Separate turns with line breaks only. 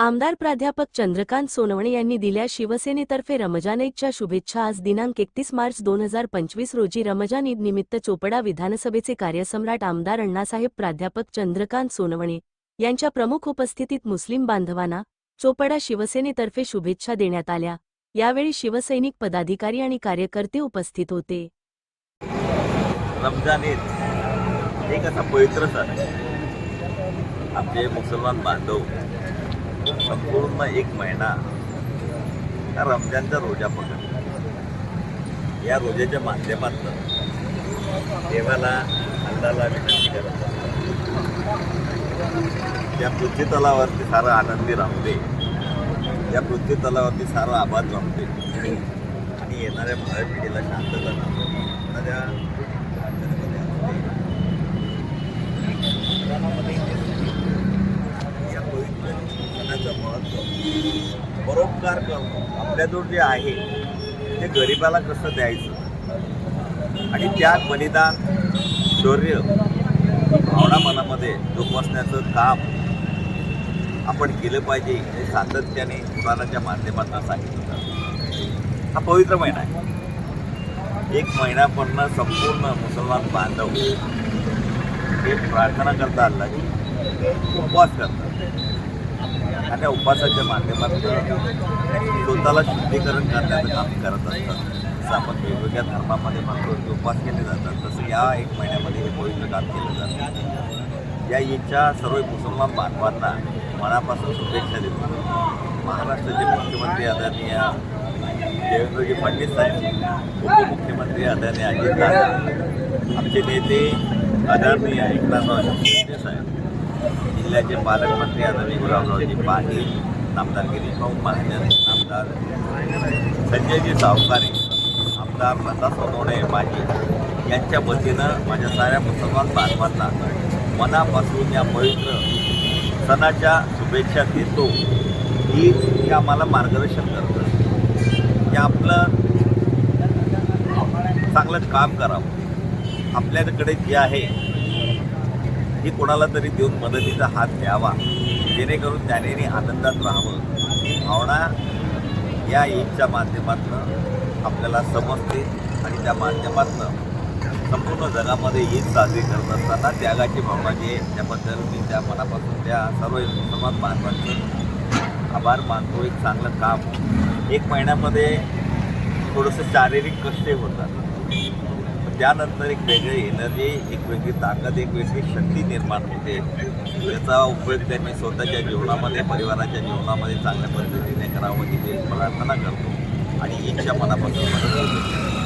आमदार प्राध्यापक चंद्रकांत सोनवणे यांनी दिल्या शिवसेनेतर्फे रमजान ईदच्या शुभेच्छा आज दिनांक एकतीस मार्च दोन हजार पंचवीस रोजी रमजान ईद निमित्त चोपडा विधानसभेचे कार्यसम्राट आमदार अण्णासाहेब प्राध्यापक चंद्रकांत सोनवणे यांच्या प्रमुख उपस्थितीत मुस्लिम बांधवांना चोपडा शिवसेनेतर्फे शुभेच्छा देण्यात आल्या. यावेळी शिवसैनिक पदाधिकारी आणि कार्यकर्ते उपस्थित होते.
रमजान ईद एक असा पवित्र सण आहे. मुसलमान बांधव संपूर्ण एक महिना हा रमजानचा रोजा पकड या रोजाच्या माध्यमातून देवाला अल्लाला विनंती करत असतात. या पृथ्वी तलावरती सारं आनंदी रमते या पृथ्वी तलावरती सारं आबाद रमते आणि येणाऱ्या भावी पिढीला शांतता लाभो. येणाऱ्या रामामध्ये या पवित्र सणाचं महत्त्व आपल्याजवळ जे आहे ते गरिबाला कसं द्यायचं? आणि त्या बलिदान शौर्य भावना मनामध्ये जोपासण्याचं काम आपण केलं पाहिजे हे सातत्याने पुराणाच्या माध्यमातून सांगितलं जातं. हा पवित्र महिना आहे. एक महिन्यापर्यंत संपूर्ण मुसलमान बांधव हे प्रार्थना करतात अल्लाची उपवास करतात. आणि उपवासाच्या माध्यमातून स्वतःला शुद्धीकरण करण्याचं काम करत असतात. जसं आपण वेगवेगळ्या धर्मामध्ये म्हणतो की उपवास केले जातात तसं या एक महिन्यामध्ये हे पवित्र काम केलं जातं. या ईदच्या सर्व मुसलमान बांधवांना मनापासून शुभेच्छा देतो. महाराष्ट्राचे मुख्यमंत्री आदरणीय देवेंद्रजी फडणवीस साहेब उपमुख्यमंत्री आदरणीय अजित दादा आमचे नेते आदरणीय एकनाथराव शिंदे साहेब जिल्ह्याचे पालकमंत्री आदरणीय गुलाबरावजी पाटील नामदार गिरीश भाऊ महाजन आमदार संजयजी सावकारे आमदार लता सोनवणे माजी यांच्या वतीनं माझ्या साऱ्या मुसलमान बांधवांना मनापासून या पवित्र सणाच्या शुभेच्छा देतो. ही ही आम्हाला मार्गदर्शन करतं. की आपलं चांगलं काम करावं. आपल्याकडे जे आहे ही कोणाला तरी देऊन मदतीचा हात द्यावा. जेणेकरून त्याने आनंदात राहावं. ही भावना या ईदच्या माध्यमातून आपल्याला समजते आणि त्या माध्यमातून संपूर्ण जगामध्ये ईद साजरी करत असताना त्यागाची भावना जी आहे त्याबद्दल मी त्या मनापासून त्या सर्व समाज बांधवांचे आभार मानतो. एक चांगलं काम. एक महिन्यामध्ये थोडंसं शारीरिक कष्ट होतात. त्यानंतर एक वेगळी एनर्जी एक वेगळी ताकद एक वेगळी शक्ती निर्माण होते. याचा उपयोग त्यांनी स्वतःच्या जीवनामध्ये परिवाराच्या जीवनामध्ये चांगल्या पद्धतीने करावं ही प्रार्थना करतो आणि इच्छा मनापासून